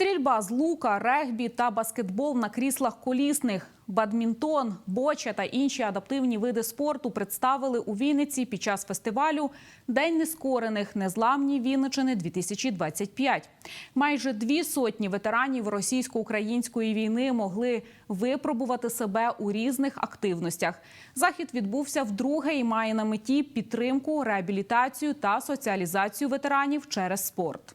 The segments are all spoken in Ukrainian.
Стрільба з лука, регбі та баскетбол на кріслах колісних, бадмінтон, боча та інші адаптивні види спорту представили у Вінниці під час фестивалю День нескорених незламні Вінничини 2025. Майже дві сотні ветеранів російсько-української війни могли випробувати себе у різних активностях. Захід відбувся вдруге і має на меті підтримку, реабілітацію та соціалізацію ветеранів через спорт.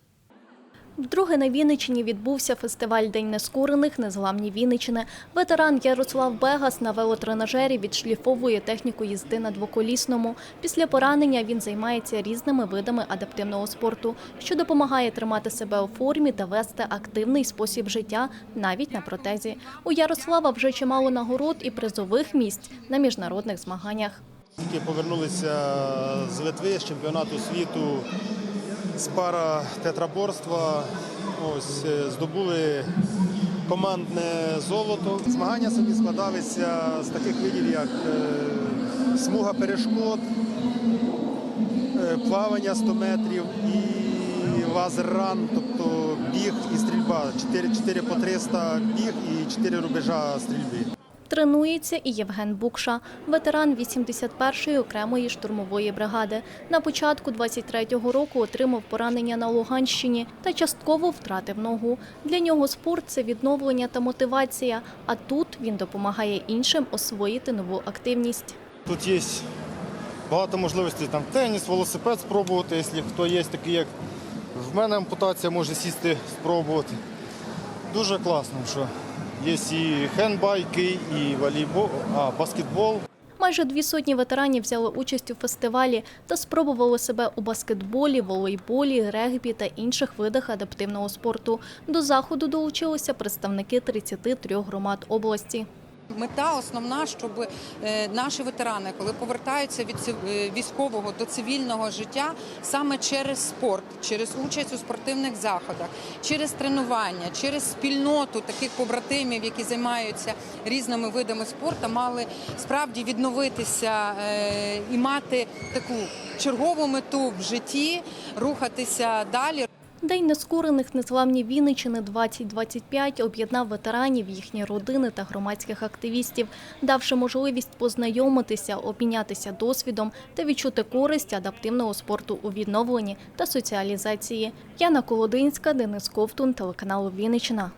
Вдруге на Вінниччині відбувся фестиваль День нескорених Незламні Вінничини. Ветеран Ярослав Бегас на велотренажері відшліфовує техніку їзди на двоколісному. Після поранення він займається різними видами адаптивного спорту, що допомагає тримати себе у формі та вести активний спосіб життя навіть на протезі. У Ярослава вже чимало нагород і призових місць на міжнародних змаганнях. Тільки повернулися з Литви, з чемпіонату світу з пара тетраборства. Ось е, здобули командне золото. Змагання собі складалися з таких видів, як е, смуга перешкод, е, плавання 100 метрів і лазер-ран, тобто біг і стрільба. 4, 4 по 300 біг і 4 рубежа стрільби. Тренується і Євген Букша, ветеран 81-ї окремої штурмової бригади. На початку 23-го року отримав поранення на Луганщині та частково втратив ногу. Для нього спорт це відновлення та мотивація. А тут він допомагає іншим освоїти нову активність. Тут є багато можливостей там теніс, велосипед спробувати, якщо хто є такий, як в мене ампутація, може сісти, спробувати. Дуже класно, що є і хендбайки, і волейбол, а баскетбол. Майже дві сотні ветеранів взяли участь у фестивалі та спробували себе у баскетболі, волейболі, регбі та інших видах адаптивного спорту. До заходу долучилися представники 33 громад області. Мета основна, щоб е, наші ветерани, коли повертаються від е, військового до цивільного життя, саме через спорт, через участь у спортивних заходах, через тренування, через спільноту таких побратимів, які займаються різними видами спорту, мали справді відновитися е, і мати таку чергову мету в житті, рухатися далі. День нескорених незламні Вінничини 2025 об'єднав ветеранів, їхні родини та громадських активістів, давши можливість познайомитися, обмінятися досвідом та відчути користь адаптивного спорту у відновленні та соціалізації. Яна Колодинська, Денис Ковтун, телеканал Вінниччина.